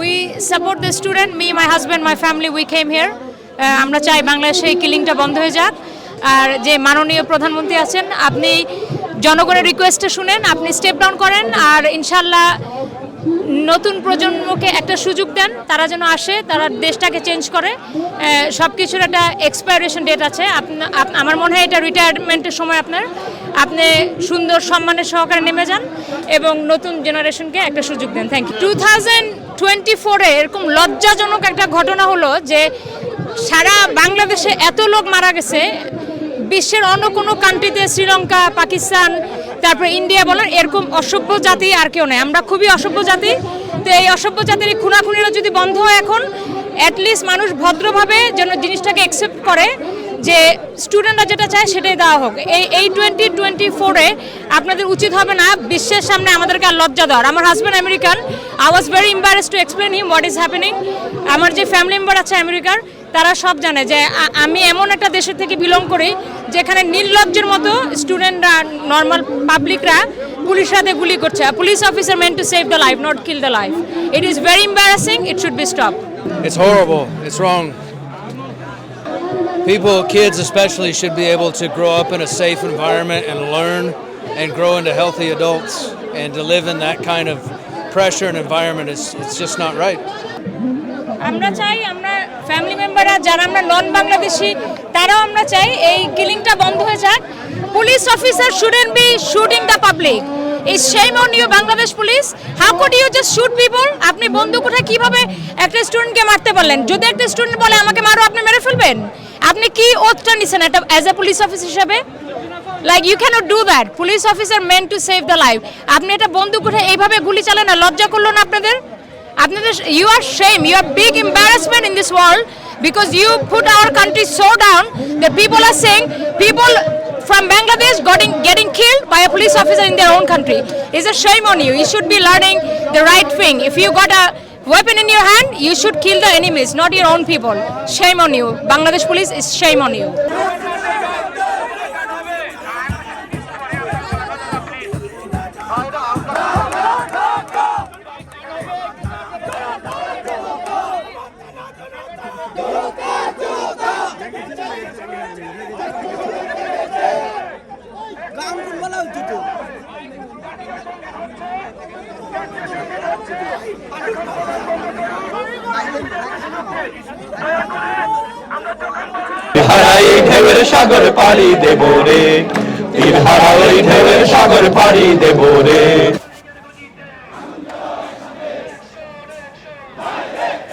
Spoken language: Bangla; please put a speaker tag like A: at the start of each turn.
A: We support the student me my husband my family we came here আমরা চাই বাংলাদেশে এই কিলিংটা বন্ধ হয়ে যাক। আর যে মাননীয় প্রধানমন্ত্রী আছেন, আপনি জনগণের রিকোয়েস্টে শুনেন, আপনি স্টেপ ডাউন করেন, আর ইনশাল্লাহ নতুন প্রজন্মকে একটা সুযোগ দেন, তারা যেন আসে, তারা দেশটাকে চেঞ্জ করে। সব কিছুর একটা এক্সপায়ারেশন ডেট আছে। আমার মনে হয় এটা রিটায়ারমেন্টের সময় আপনার। আপনি সুন্দর সম্মানের সহকারে নেমে যান এবং নতুন জেনারেশনকে একটা সুযোগ দেন। Thank you two thousand twenty ফোরে এরকম লজ্জাজনক একটা ঘটনা হলো যে সারা বাংলাদেশে এত লোক মারা গেছে। বিশ্বের অন্য কোনো কান্ট্রিতে শ্রীলঙ্কা, পাকিস্তান তারপরে ইন্ডিয়া বলেন এরকম অসভ্য জাতি আর কেউ নেই। আমরা খুবই অসভ্য জাতি। তো এই অসভ্য জাতির এই খুনাখুনিরা যদি বন্ধ হয় এখন অ্যাটলিস্ট মানুষ ভদ্রভাবে যেন জিনিসটাকে অ্যাকসেপ্ট করে যে স্টুডেন্টরা যেটা চায় সেটাই দেওয়া হোক। এই এই টোয়েন্টি টোয়েন্টি ফোরে আপনাদের উচিত হবে না বিশ্বের সামনে আমাদেরকে আর লজ্জা দেওয়ার। আমার husband American I was very embarrass to explain him what is happening আমার যে ফ্যামিলি মেম্বার আছে আমেরিকার তারা সব জানে যে আমি এমন একটা দেশের থেকে বিলং করি যেখানে নির্লজ্জের মতো স্টুডেন্টরা নর্মাল পাবলিকরা পুলিশের হাতে গুলি করছে police officer meant to save the life not kill the life it is very embarrassing it should be stop
B: It's horrible. It's wrong. People, kids especially, should be able to grow up in a safe environment and learn and grow into healthy adults. And to live in that kind of pressure and environment is it's just not right.
A: আমরা চাই আমরা ফ্যামিলি মেম্বাররা যারা আমরা নন বাংলাদেশি তারাও আমরা চাই এই কিলিংটা বন্ধ হয়ে যাক। Police officer shouldn't be shooting the public এই shame on you Bangladesh police how could you just shoot people আপনি বন্দুক উঠে কীভাবে একটা স্টুডেন্টকে মারতে পারলেন? যদি একটা স্টুডেন্ট বলে, আমাকে মারো, আপনি মেরে ফেলবেন? আপনি কি ওথটা নিছেন একটা অ্যাজ এ পুলিশ অফিসার হিসাবে? Like you can't do that police officer meant to save the life আপনি এটা বন্দুক উঠে এইভাবে গুলি চালান না, লজ্জা করল না আপনাদের? a, you are shame. You are big embarrassment in this world because you put our country so down that people are saying people from Bangladesh getting, getting killed by a police officer in their own country. is a shame on you. You should be learning the right thing. If you got a weapon in your hand, you should kill the enemies, not your own people. Shame on you. Bangladesh police is shame on you.
C: হারাই ঢেউয়ের সাগর পাড়ি দেব রে। তীর হারাই ঢেউয়ের সাগর পাড়ি দেব রে।